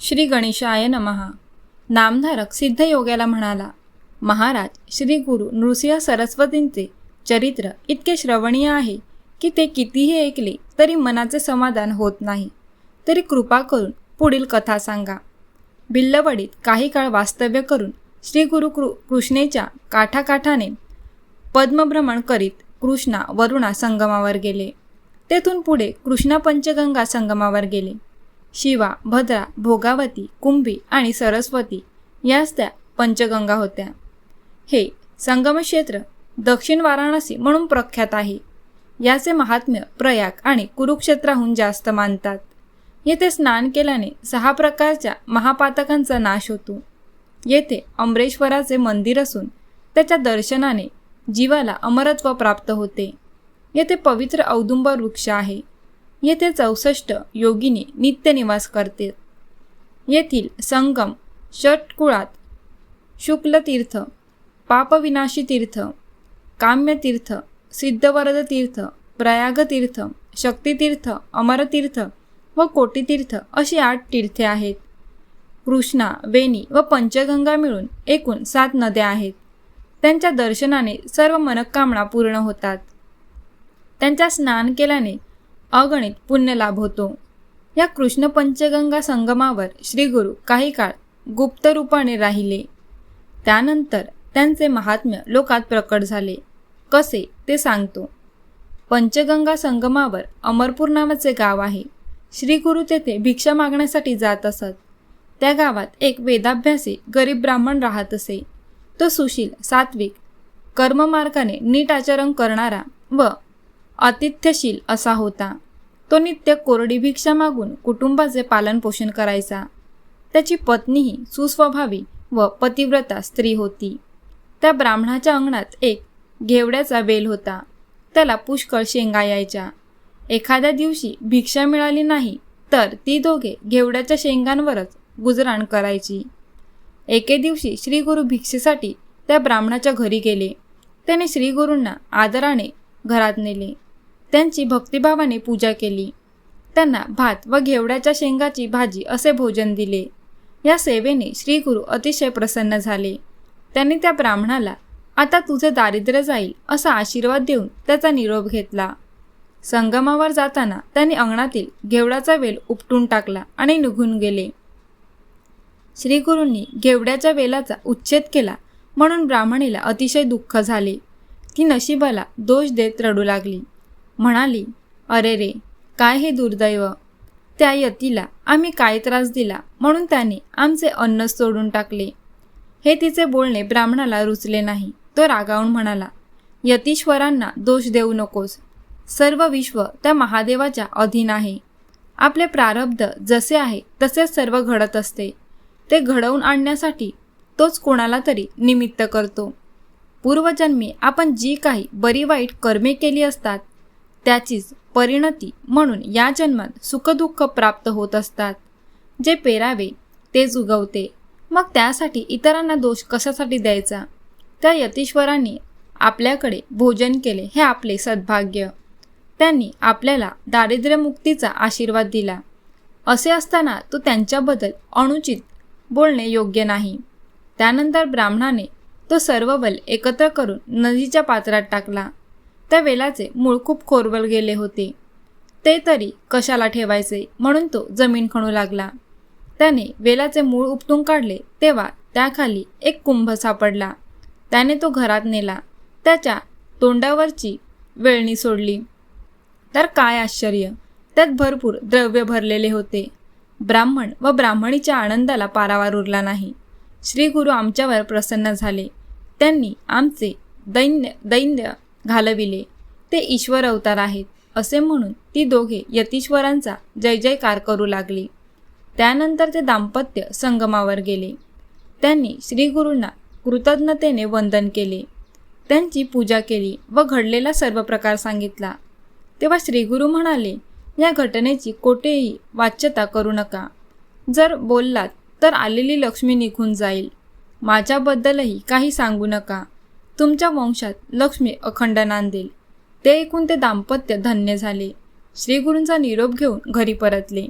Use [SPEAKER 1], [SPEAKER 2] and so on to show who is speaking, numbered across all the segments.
[SPEAKER 1] श्री गणेशाय नमहा नामधारक सिद्धयोग्याला म्हणाला महाराज श्री गुरु नृसिंह सरस्वतींचे चरित्र इतके श्रवणीय आहे की ते कितीही ऐकले तरी मनाचे समाधान होत नाही. तरी कृपा करून पुढील कथा सांगा. भिल्लवडीत काही काळ वास्तव्य करून श्री गुरु कृ कृष्णेच्या काठाकाठाने पद्मभ्रमण करीत कृष्णा वरुणा संगमावर गेले. तेथून पुढे कृष्णा पंचगंगा संगमावर गेले. शिवा भद्रा भोगावती कुंभी आणि सरस्वती याच त्या पंचगंगा होत्या. हे संगमक्षेत्र दक्षिण वाराणसी म्हणून प्रख्यात आहे. याचे महात्म्य प्रयाग आणि कुरुक्षेत्राहून जास्त मानतात. येथे स्नान केल्याने सहा प्रकारच्या महापातकांचा नाश होतो. येथे अमरेश्वराचे मंदिर असून त्याच्या दर्शनाने जीवाला अमरत्व प्राप्त होते. येथे पवित्र औदुंब वृक्ष आहे. येथे चौसष्ट योगिनी नित्यनिवास करते. येथील संगम षटकुळात शुक्लतीर्थ पापविनाशी तीर्थ काम्यतीर्थ सिद्धवरद तीर्थ प्रयागतीर्थ शक्तितीर्थ अमरतीर्थ व कोटीतीर्थ अशी आठ तीर्थे आहेत. कृष्णा वेणी व पंचगंगा मिळून एकूण सात नद्या आहेत. त्यांच्या दर्शनाने सर्व मनोकामना पूर्ण होतात. त्यांच्या स्नान केल्याने अगणित पुण्य लाभ होतो. या कृष्ण पंचगंगा संगमावर श्रीगुरु काही काळ गुप्त रूपाने राहिले. त्यानंतर त्यांचे महात्म्य लोकात प्रकट झाले. कसे? ते सांगतो. पंचगंगा संगमावर अमरपूर नावाचे गाव आहे. श्रीगुरु तेथे भिक्षा मागण्यासाठी जात असत. त्या गावात एक वेदाभ्यासी गरीब ब्राह्मण राहत असे. तो सुशील सात्विक कर्ममार्गाने नीट आचरण करणारा व आतिथ्यशील असा होता. तो नित्य कोरडी भिक्षा मागून कुटुंबाचे पालनपोषण करायचा. त्याची पत्नीही सुस्वभावी व पतिव्रता स्त्री होती. त्या ब्राह्मणाच्या अंगणात एक घेवड्याचा वेल होता. त्याला पुष्कळ शेंगा यायच्या. एखाद्या दिवशी भिक्षा मिळाली नाही तर ती दोघे घेवड्याच्या शेंगांवरच गुजराण करायची. एके दिवशी श्रीगुरु भिक्षेसाठी त्या ब्राह्मणाच्या घरी गेले. त्याने श्रीगुरूंना आदराने घरात नेले. त्यांची भक्तिभावाने पूजा केली. त्यांना भात व घेवड्याच्या शेंगाची भाजी असे भोजन दिले. या सेवेने श्रीगुरु अतिशय प्रसन्न झाले. त्यांनी त्या ब्राह्मणाला आता तुझे दारिद्र्य जाईल असा आशीर्वाद देऊन त्याचा निरोप घेतला. संगमावर जाताना त्यांनी अंगणातील घेवडाचा वेल उपटून टाकला आणि निघून गेले. श्रीगुरूंनी घेवड्याच्या वेलाचा उच्छेद केला म्हणून ब्राह्मणीला अतिशय दुःख झाले. ती नशिबाला दोष देत रडू लागली. म्हणाली अरे रे काय हे दुर्दैव? त्या यतीला आम्ही काय त्रास दिला म्हणून त्याने आमचे अन्न सोडून टाकले. हे तिचे बोलणे ब्राह्मणाला रुचले नाही. तो रागावून म्हणाला यतीश्वरांना दोष देऊ नकोस. सर्व विश्व त्या महादेवाच्या अधीन आहे. आपले प्रारब्ध जसे आहे तसेच सर्व घडत असते. ते घडवून आणण्यासाठी तोच कोणाला तरी निमित्त करतो. पूर्वजन्मी आपण जी काही बरी वाईट कर्मे केली असतात त्याचीच परिणती म्हणून या जन्मात सुखदुःख प्राप्त होत असतात. जे पेरावे तेच उगवते. मग त्यासाठी इतरांना दोष कशासाठी द्यायचा? त्या यतीश्वरांनी आपल्याकडे भोजन केले हे आपले सद्भाग्य. त्यांनी आपल्याला दारिद्र्यमुक्तीचा आशीर्वाद दिला. असे असताना तो त्यांच्याबद्दल अनुचित बोलणे योग्य नाही. त्यानंतर ब्राह्मणाने तो सर्व बल एकत्र करून नदीच्या पात्रात टाकला. त्या वेलाचे मूळ खूप खोरवल गेले होते. ते तरी कशाला ठेवायचे म्हणून तो जमीन खणू लागला. त्याने वेलाचे मूळ उपटून काढले तेव्हा त्याखाली एक कुंभ सापडला. त्याने तो घरात नेला. त्याच्या तोंडावरची वेळणी सोडली. तर काय आश्चर्य! त्यात भरपूर द्रव्य भरलेले होते. ब्राह्मण व ब्राह्मणीच्या आनंदाला पारावार उरला नाही. श्री गुरु आमच्यावर प्रसन्न झाले. त्यांनी आमचे दैन्य दैन्य घालविले. ते ईश्वर अवतार आहेत असे म्हणून ती दोघे यतीश्वरांचा जय जयकार करू लागली. त्यानंतर ते दाम्पत्य संगमावर गेले. त्यांनी श्रीगुरूंना कृतज्ञतेने वंदन केले. त्यांची पूजा केली व घडलेला सर्व प्रकार सांगितला. तेव्हा श्रीगुरू म्हणाले या घटनेची कोठेही वाच्यता करू नका. जर बोललात तर आलेली लक्ष्मी निघून जाईल. माझ्याबद्दलही काही सांगू नका. तुमच्या वंशात लक्ष्मी अखंड नांदेल ते ऐकून ते दाम्पत्य धन्य झाले. श्रीगुरूंचा निरोप घेऊन घरी परतले.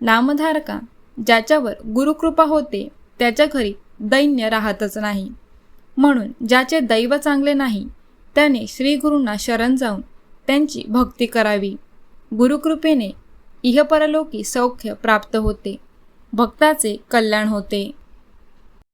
[SPEAKER 1] नामधारका ज्याच्यावर गुरुकृपा होते त्याच्या घरी दैन्य राहतच नाही. म्हणून ज्याचे दैव चांगले नाही त्याने श्रीगुरूंना शरण जाऊन त्यांची भक्ती करावी. गुरुकृपेने इहपरलोकी सौख्य प्राप्त होते. भक्ताचे कल्याण होते.